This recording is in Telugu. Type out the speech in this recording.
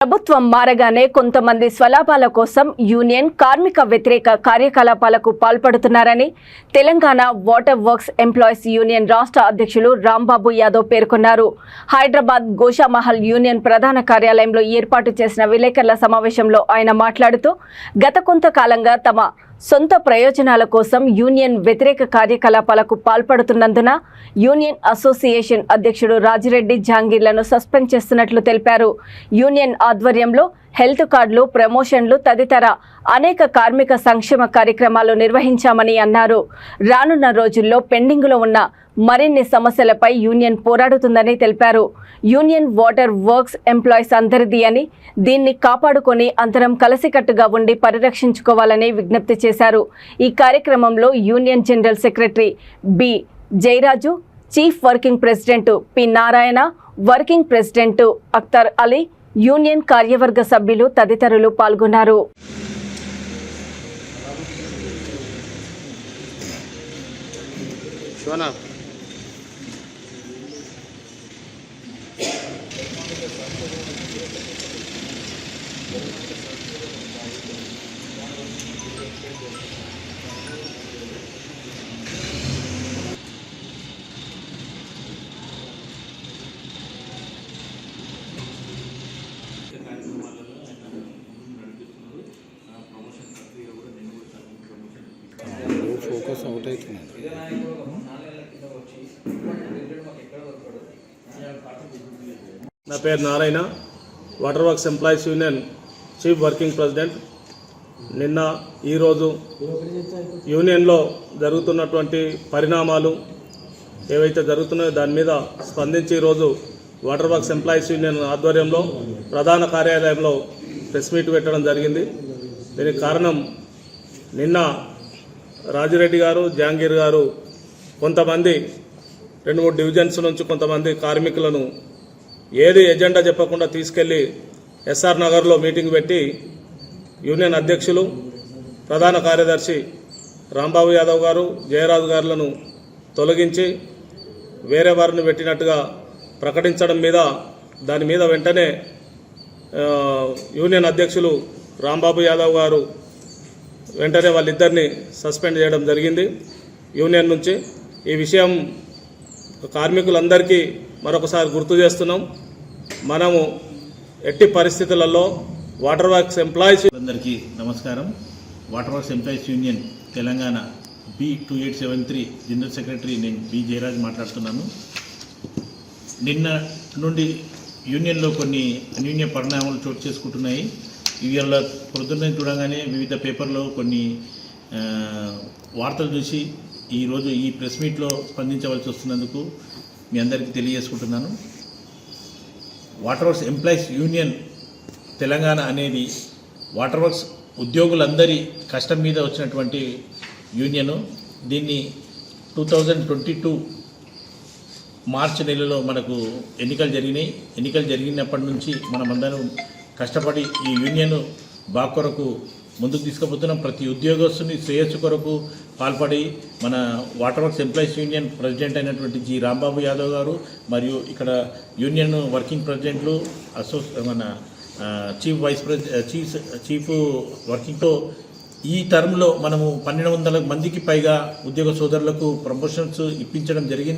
ప్రభుత్వం మారగానే కొంతమంది స్వలాభాల కోసం యూనియన్ కార్మిక వ్యతిరేక కార్యకలాపాలకు పాల్పడుతున్నారని Telangana water works employees union రాష్ట్ర అధ్యక్షులు రాంబాబు యాదవ్ పేర్కొన్నారు. హైదరాబాద్ గోషామహల్ యూనియన్ ప్రధాన కార్యాలయంలో ఏర్పాటు చేసిన విలేకరుల సమావేశంలో ఆయన మాట్లాడుతూ గత కొంతకాలంగా తమ సొంత ప్రయోజనాల కోసం యూనియన్ వ్యతిరేక కార్యకలాపాలకు పాల్పడుతున్నందున యూనియన్ అసోసియేషన్ అధ్యక్షుడు రాజిరెడ్డి జాంగీర్లను సస్పెండ్ చేస్తున్నట్లు తెలిపారు. యూనియన్ ఆధ్వర్యంలో హెల్త్ కార్డులు ప్రమోషన్లు తదితర అనేక కార్మిక సంక్షేమ కార్యక్రమాలు నిర్వహించామని అన్నారు. రానున్న రోజుల్లో పెండింగులో ఉన్న మరిన్ని సమస్యలపై యూనియన్ పోరాడుతుందని తెలిపారు. యూనియన్ వాటర్ వర్క్స్ ఎంప్లాయీస్ అందరిది అని దీన్ని కాపాడుకొని అందరం కలిసికట్టుగా ఉండి పరిరక్షించుకోవాలని విజ్ఞప్తి చేశారు. ఈ కార్యక్రమంలో union general secretary B. Jayaraju chief working president P. Narayana working president Akhtar Ali union కార్యవర్గ సభ్యులు తదితరులు పాల్గొన్నారు. శివనా? ఫోకస్ అవుట్ అవుతున్నాడు నా పేరు Narayana. Water works employees union chief working president నిన్న ఈరోజు యూనియన్లో జరుగుతున్నటువంటి పరిణామాలు ఏవైతే జరుగుతున్నాయో దాని మీద స్పందించి ఈరోజు వాటర్ వర్క్స్ ఎంప్లాయీస్ యూనియన్ ఆధ్వర్యంలో ప్రధాన కార్యాలయంలో ప్రెస్ మీట్ పెట్టడం జరిగింది. దీనికి కారణం నిన్న రాజిరెడ్డి గారు జాంగీర్ గారు కొంతమంది రెండు మూడు డివిజన్స్ నుంచి కొంతమంది కార్మికులను ఏది ఎజెండా చెప్పకుండా తీసుకెళ్ళి ఎస్ఆర్ నగర్లో మీటింగ్ పెట్టి యూనియన్ అధ్యక్షులు ప్రధాన కార్యదర్శి రాంబాబు యాదవ్ గారు జయరాజు గారులను తొలగించి వేరే వారిని పెట్టినట్టుగా ప్రకటించడం మీద దాని మీద వెంటనే యూనియన్ అధ్యక్షులు రాంబాబు యాదవ్ గారు వెంటనే వాళ్ళిద్దరిని సస్పెండ్ చేయడం జరిగింది. యూనియన్ నుంచి ఈ విషయం కార్మికులందరికీ మరొకసారి గుర్తు చేస్తున్నాం. మనము ఎట్టి పరిస్థితులలో వాటర్ వర్క్స్ ఎంప్లాయీస్ అందరికీ నమస్కారం. Water works employees union Telangana B two eight seven three general secretary నేను బి జయరాజ్ మాట్లాడుతున్నాను. నిన్న నుండి యూనియన్లో కొన్ని అన్యూన్య పరిణామాలు చోటు చేసుకుంటున్నాయి. ఇవాళ పొద్దున్నే చూడగానే వివిధ పేపర్లో కొన్ని వార్తలు చూసి ఈరోజు ఈ ప్రెస్ మీట్లో స్పందించవలసి వస్తున్నందుకు మీ అందరికీ తెలియజేసుకుంటున్నాను. Water works employees union Telangana అనేది వాటర్ వర్క్స్ ఉద్యోగులందరి కష్టం మీద వచ్చినటువంటి యూనియను. దీన్ని two thousand twenty two March నెలలో మనకు ఎన్నికలు జరిగినాయి. ఎన్నికలు జరిగినప్పటి నుంచి మనమందరం కష్టపడి ఈ యూనియన్ బాగు కొరకు ముందుకు తీసుకుపోతున్నాం ప్రతి ఉద్యోగస్తుని శ్రేయస్సు కొరకు పాల్పడి మన water works employees union president అయినటువంటి జి రాంబాబు యాదవ్ గారు మరియు ఇక్కడ యూనియన్ వర్కింగ్ ప్రెసిడెంట్లు అసో మన చీఫ్ వైస్ ప్రెసి చీఫ్ చీఫ్ వర్కింగ్తో ఈ టర్మ్లో మనము పన్నెండు వందల మందికి పైగా ఉద్యోగ సోదరులకు ప్రమోషన్స్ ఇప్పించడం జరిగింది.